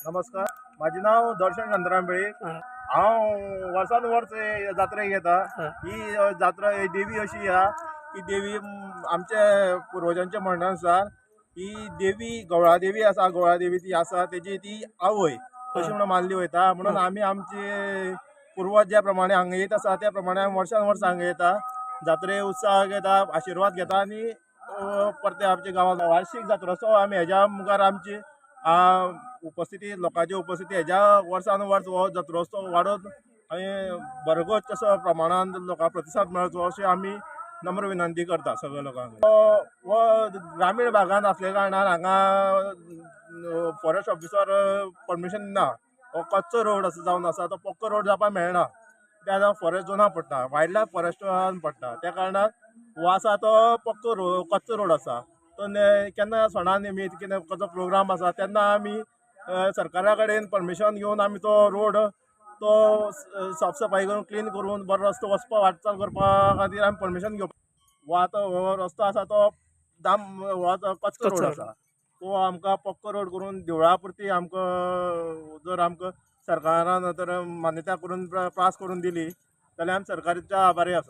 नमस्कार. माझे नाव दर्शन चंद्रांबळे हा. हांव वर्सान वर्स हे जात्रेक येता हा. जात्रा ही देवी अशी हा की देवी आमच्या पुर्वजांच्या म्हणण्यानुसार ही देवी गवळा देवी आसा गवळा देवी ती आसा तेजी ती आवय अशी म्हणून मानली वयता म्हणून आमी आमचे पूर्वज ज्या प्रमाणे हांगा येत आसा त्या प्रमाणे आमी वर्सान वर्स हांगा येता जात्रे उत्साह घेता आशिर्वाद घेता आनी परते आमच्या गांवांत वार्षिक जात्रोत्सव आमी हेज्या मुखार आमची आ, उपस्थिती लोकांची उपस्थिती हेज्या वर्सान वर्स हो जत्रोत्सव वाडत आनी भरगोच असो प्रमाणान लोकांक प्रतिसाद मेळचो अशी आमी नम्र विनंती करता सगळ्या लोकांक हो- हो ग्रामीण भागांत असल्या कारणान हांगा फॉरेस्ट ऑफिसर परमिशन ना हो कच्चो रोड असो जावन आसा तो पक्को रोड जावपाक मेळना त्या जावन फॉरेस्ट झोनान पडटा वायल्ड लायफ फॉरेस्टान पडटा त्या कारणान हो आसा तो पक्को रोड कच्चो रोड आसा केन्ना सणा निमीत कितें कसो प्रोग्राम आसा तेन्ना आमी सरकारा कडेन परमिशन घेवन आमी तो रोड तो साफ सफाई करून क्लीन करून बरो रस्तो वचपा वाटचाल करपा खातीर आमी परमिशन घेवपा हो आतां हो रस्तो आसा तो दाम हो कच्चो रोड आसा तो आमकां पक्को रोड करून देवळा पुरती आमकां जर आमकां सरकारान तर मान्यता करून प्र- पास करून दिली जाल्यार आमी सरकाराच्या आभारी आसा.